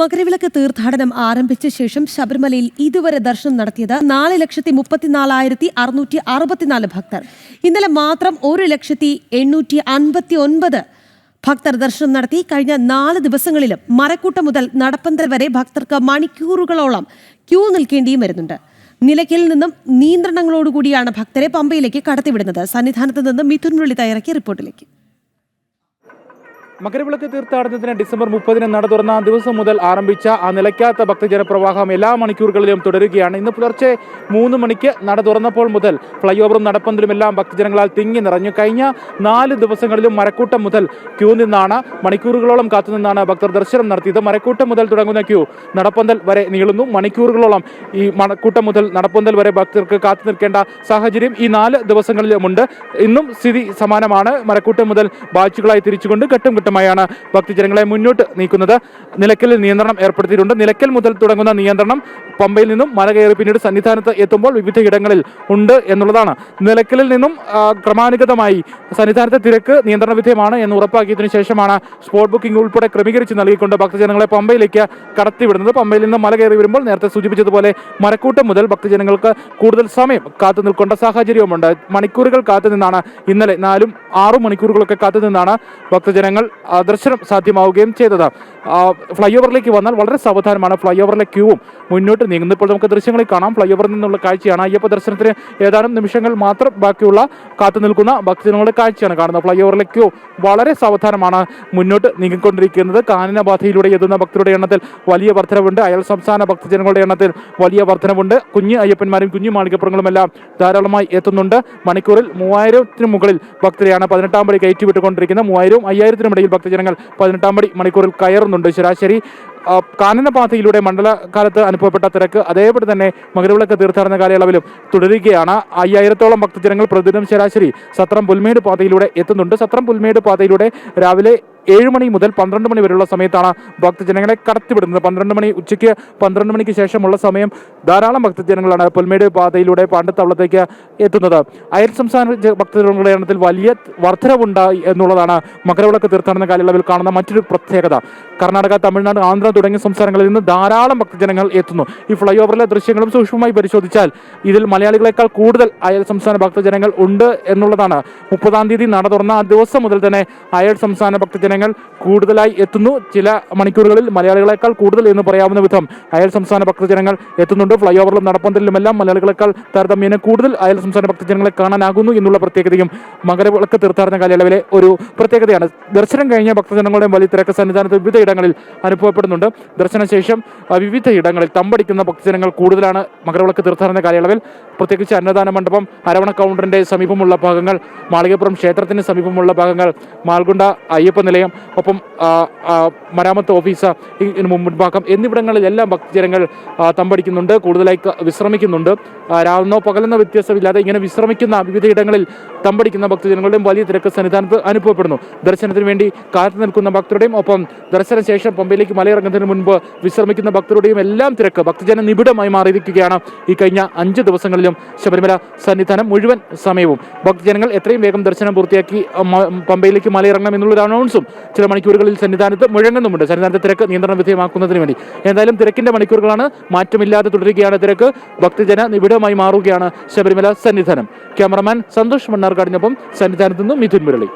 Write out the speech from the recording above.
മകരവിളക്ക് തീർത്ഥാടനം ആരംഭിച്ച ശേഷം ശബരിമലയിൽ ഇതുവരെ ദർശനം നടത്തിയത് നാല് ലക്ഷത്തി മുപ്പത്തിനാലായിരത്തി അറുന്നൂറ്റി അറുപത്തിനാല് ഭക്തർ. ഇന്നലെ മാത്രം ഒരു ലക്ഷത്തി എണ്ണൂറ്റി അൻപത്തി ഒൻപത് ഭക്തർ ദർശനം നടത്തി. കഴിഞ്ഞ നാല് ദിവസങ്ങളിലും മരക്കൂട്ടം മുതൽ നടപ്പന്തൽ വരെ ഭക്തർക്ക് മണിക്കൂറുകളോളം ക്യൂ നിൽക്കേണ്ടിയും വരുന്നുണ്ട്. നിലയ്ക്കൽ നിന്നും നിയന്ത്രണങ്ങളോടുകൂടിയാണ് ഭക്തരെ പമ്പയിലേക്ക് കടത്തിവിടുന്നത്. സന്നിധാനത്ത് നിന്ന് മിഥുൻ വിളി തയ്യാറാക്കിയ റിപ്പോർട്ടിലേക്ക്. മകരവിളക്ക് തീർത്ഥാടനത്തിന് ഡിസംബർ മുപ്പതിന് നട തുറന്ന ദിവസം മുതൽ ആരംഭിച്ച ആ നിലയ്ക്കാത്ത ഭക്തജനപ്രവാഹം എല്ലാ മണിക്കൂറുകളിലും തുടരുകയാണ്. ഇന്ന് പുലർച്ചെ മൂന്ന് മണിക്ക് നട തുറന്നപ്പോൾ മുതൽ ഫ്ലൈ ഓവറും നടപ്പന്തലും എല്ലാം ഭക്തജനങ്ങളാൽ തിങ്ങി നിറഞ്ഞു. കഴിഞ്ഞ നാല് ദിവസങ്ങളിലും മരക്കൂട്ടം മുതൽ ക്യൂ നിന്നാണ് മണിക്കൂറുകളോളം കാത്തുനിന്നാണ് ഭക്തർ ദർശനം നടത്തിയത്. മരക്കൂട്ടം മുതൽ തുടങ്ങുന്ന ക്യൂ നടപ്പന്തൽ വരെ നീളുന്നു. മണിക്കൂറുകളോളം ഈ മണക്കൂട്ടം മുതൽ നടപ്പന്തൽ വരെ ഭക്തർക്ക് കാത്തു നിൽക്കേണ്ട സാഹചര്യം ഈ നാല് ദിവസങ്ങളിലുമുണ്ട്. ഇന്നും സ്ഥിതി സമാനമാണ്. മരക്കൂട്ടം മുതൽ ബാച്ചുകളായി തിരിച്ചുകൊണ്ട് ഘട്ടം ഘട്ടമായാണ് ഭക്തജനങ്ങളെ മുന്നോട്ട് നീക്കുന്നത്. നിലയ്ക്കലിൽ നിയന്ത്രണം ഏർപ്പെടുത്തിയിട്ടുണ്ട്. നിലയ്ക്കൽ മുതൽ തുടങ്ങുന്ന നിയന്ത്രണം പമ്പയിൽ നിന്നും മല കയറി പിന്നീട് സന്നിധാനത്ത് എത്തുമ്പോൾ വിവിധ ഇടങ്ങളിൽ ഉണ്ട് എന്നുള്ളതാണ്. നിലയ്ക്കലിൽ നിന്നും ക്രമാനുഗതമായി സന്നിധാനത്തെ തിരക്ക് നിയന്ത്രണ വിധേയമാണ് എന്ന് ഉറപ്പാക്കിയതിനു ശേഷമാണ് സ്പോട്ട് ബുക്കിംഗ് ഉൾപ്പെടെ ക്രമീകരിച്ച് നൽകിക്കൊണ്ട് ഭക്തജനങ്ങളെ പമ്പയിലേക്ക് കടത്തിവിടുന്നത്. പമ്പയിൽ നിന്ന് മല കയറി വരുമ്പോൾ നേരത്തെ സൂചിപ്പിച്ചതുപോലെ മരക്കൂട്ടം മുതൽ ഭക്തജനങ്ങൾക്ക് കൂടുതൽ സമയം കാത്തു നിൽക്കേണ്ട സാഹചര്യവുമുണ്ട്. മണിക്കൂറുകൾ കാത്തു നിന്നാണ് ഇന്നലെ നാലും ആറും മണിക്കൂറുകളൊക്കെ കാത്തു നിന്നാണ് ഭക്തജനങ്ങൾ ദർശനം സാധ്യമാവുകയും ചെയ്തത്. ഫ്ലൈ ഓവറിലേക്ക് വന്നാൽ വളരെ സാവധാനമാണ് ഫ്ലൈ ഓവറിലെ ക്യൂവും മുന്നോട്ട് നീങ്ങുന്നത്. ഇപ്പോൾ നമുക്ക് ദൃശ്യങ്ങളിൽ കാണാം. ഫ്ലൈ ഓവറിൽ നിന്നുള്ള കാഴ്ചയാണ് അയ്യപ്പ ദർശനത്തിന് ഏതാനും നിമിഷങ്ങൾ മാത്രം ബാക്കിയുള്ള കാത്തു നിൽക്കുന്ന ഭക്തജനങ്ങളുടെ കാഴ്ചയാണ് കാണുന്നത്. ഫ്ലൈ ഓവറിലെ ക്യൂ വളരെ സാവധാനമാണ് മുന്നോട്ട് നീങ്ങിക്കൊണ്ടിരിക്കുന്നത്. കാനനബാധയിലൂടെ എത്തുന്ന ഭക്തരുടെ എണ്ണത്തിൽ വലിയ വർധനവുണ്ട്. അയൽ സംസ്ഥാന ഭക്തജനങ്ങളുടെ എണ്ണത്തിൽ വലിയ വർധനവുണ്ട്. കുഞ്ഞു അയ്യപ്പന്മാരും കുഞ്ഞു മാളികപ്പുറങ്ങളും എല്ലാം ധാരാളമായി എത്തുന്നുണ്ട്. മണിക്കൂറിൽ മൂവായിരത്തിന് മുകളിൽ ഭക്തരെയാണ് പതിനെട്ടാം പടി കയറ്റിവിട്ടുകൊണ്ടിരിക്കുന്നത്. മൂവായിരവും അയ്യായിരത്തിനും ഇടയിൽ ഭക്തജനങ്ങൾ പതിനെട്ടാം മണി മണിക്കൂറിൽ കയറുന്നുണ്ട്. ശരാശരി കാനനപാതയിലൂടെ മണ്ഡലകാലത്ത് അനുഭവപ്പെട്ട തിരക്ക് അതേപോലെ തന്നെ മകരവിളക്ക് തീർത്ഥാടന കാലയളവിലും തുടരുകയാണ്. അയ്യായിരത്തോളം ഭക്തജനങ്ങൾ പ്രതിദിനം ശരാശരി സത്രം പുൽമേട് പാതയിലൂടെ എത്തുന്നുണ്ട്. സത്രം പുൽമേട് പാതയിലൂടെ രാവിലെ ഏഴ് മണി മുതൽ പന്ത്രണ്ട് മണി വരെയുള്ള സമയത്താണ് ഭക്തജനങ്ങളെ കടത്തിവിടുന്നത്. പന്ത്രണ്ട് മണി ഉച്ചയ്ക്ക് പന്ത്രണ്ട് മണിക്ക് ശേഷമുള്ള സമയം ധാരാളം ഭക്തജനങ്ങളാണ് പുൽമേട് പാതയിലൂടെ പാണ്ഡത്തവളത്തേക്ക് എത്തുന്നത്. അയൽ സംസ്ഥാന ഭക്തജനങ്ങളുടെ എണ്ണത്തിൽ വലിയ വർധനവുണ്ടായി എന്നുള്ളതാണ് മകരവിളക്ക് തീർത്ഥാടന കാലയളവിൽ കാണുന്ന മറ്റൊരു പ്രത്യേകത. കർണാടക തമിഴ്നാട് ആന്ധ്ര തുടങ്ങിയ സംസ്ഥാനങ്ങളിൽ നിന്ന് ധാരാളം ഭക്തജനങ്ങൾ എത്തുന്നു. ഈ ഫ്ലൈ ഓവറിലെ ദൃശ്യങ്ങളും സൂക്ഷ്മമായി പരിശോധിച്ചാൽ ഇതിൽ മലയാളികളെക്കാൾ കൂടുതൽ അയൽ സംസ്ഥാന ഭക്തജനങ്ങൾ ഉണ്ട് എന്നുള്ളതാണ്. മുപ്പതാം തീയതി നട തുറന്ന ആ ദിവസം മുതൽ തന്നെ അയൽ സംസ്ഥാന ഭക്തജനങ്ങൾ കൂടുതലായി എത്തുന്നു. ചില മണിക്കൂറുകളിൽ മലയാളികളെക്കാൾ കൂടുതൽ എന്ന് പറയാവുന്ന വിധം അയൽ സംസ്ഥാന ഭക്തജനങ്ങൾ എത്തുന്നുണ്ട്. ഫ്ലൈ ഓവറിലും നടപ്പന്തലിലുമെല്ലാം മലയാളികളെക്കാൾ താരതമ്യേന കൂടുതൽ അയൽ സംസ്ഥാന ഭക്തജനങ്ങളെ കാണാനാകുന്നു എന്നുള്ള പ്രത്യേകതയും മകരവിളക്ക് തീർത്ഥാടന കാലയളവിലെ ഒരു പ്രത്യേകതയാണ്. ദർശനം കഴിഞ്ഞ ഭക്തജനങ്ങളുടെ വലിയ തിരക്ക് സന്നിധാനത്ത് വിവിധ ഇടങ്ങളിൽ അനുഭവപ്പെടുന്നുണ്ട്. ദർശനശേഷം വിവിധ ഇടങ്ങളിൽ തമ്പടിക്കുന്ന ഭക്തജനങ്ങൾ കൂടുതലാണ് മകരവിളക്ക് തീർത്ഥാടന കാലയളവിൽ. പ്രത്യേകിച്ച് അന്നദാന മണ്ഡപം അരവണ കൗണ്ടറിന്റെ സമീപമുള്ള ഭാഗങ്ങൾ മാളികപ്പുറം ക്ഷേത്രത്തിന് സമീപമുള്ള ഭാഗങ്ങൾ മാൽഗുണ്ട അയ്യപ്പ നിലയം ഒപ്പം ആ, ആ, മരാമത്ത് ഓഫീസ് മുൻഭാഗം എന്നിവിടങ്ങളിലെല്ലാം ഭക്തജനങ്ങൾ തമ്പടിക്കുന്നുണ്ട് കൂടുതലായി വിശ്രമിക്കുന്നുണ്ട്. രാവിലെന്നോ പകലെന്നോ വ്യത്യാസമില്ലാതെ ഇങ്ങനെ വിശ്രമിക്കുന്ന വിവിധ ഇടങ്ങളിൽ തമ്പടിക്കുന്ന ഭക്തജനങ്ങളുടെയും വലിയ തിരക്ക് സന്നിധാനത്ത് അനുഭവപ്പെടുന്നു. ദർശനത്തിന് വേണ്ടി കാത്തു നിൽക്കുന്ന ഭക്തരുടെയും ഒപ്പം ദർശന ശേഷം പമ്പയിലേക്ക് മലയിറങ്ങുന്നതിന് മുൻപ് വിശ്രമിക്കുന്ന ഭക്തരുടെയും എല്ലാം തിരക്ക് ഭക്തജന നിബിഡമായി മാറിയിരിക്കുകയാണ് ഈ കഴിഞ്ഞ അഞ്ച് ദിവസങ്ങളിലും ശബരിമല സന്നിധാനം മുഴുവൻ സമയവും. ഭക്തജനങ്ങൾ എത്രയും വേഗം ദർശനം പൂർത്തിയാക്കി പമ്പയിലേക്ക് മലയിറങ്ങണം എന്നുള്ളൊരു അനൗൺസും ചില മണിക്കൂറുകളിൽ സന്നിധാനത്ത് മുഴങ്ങുന്നുമുണ്ട്. സന്നിധാനത്തെ തിരക്ക് നിയന്ത്രണ വിധേയമാക്കുന്നതിന് വേണ്ടി. എന്തായാലും തിരക്കിന്റെ മണിക്കൂറുകളാണ് മാറ്റമില്ലാതെ തുടരുകയാണ് തിരക്ക്. ഭക്തജന നിബിഡമായി മാറുകയാണ് ശബരിമല സന്നിധാനം. ക്യാമറമാൻ സന്തോഷ് മണ്ണാർക്കാടിനൊപ്പം സന്നിധാനത്ത് നിന്നും മിഥുൻ മുരളി.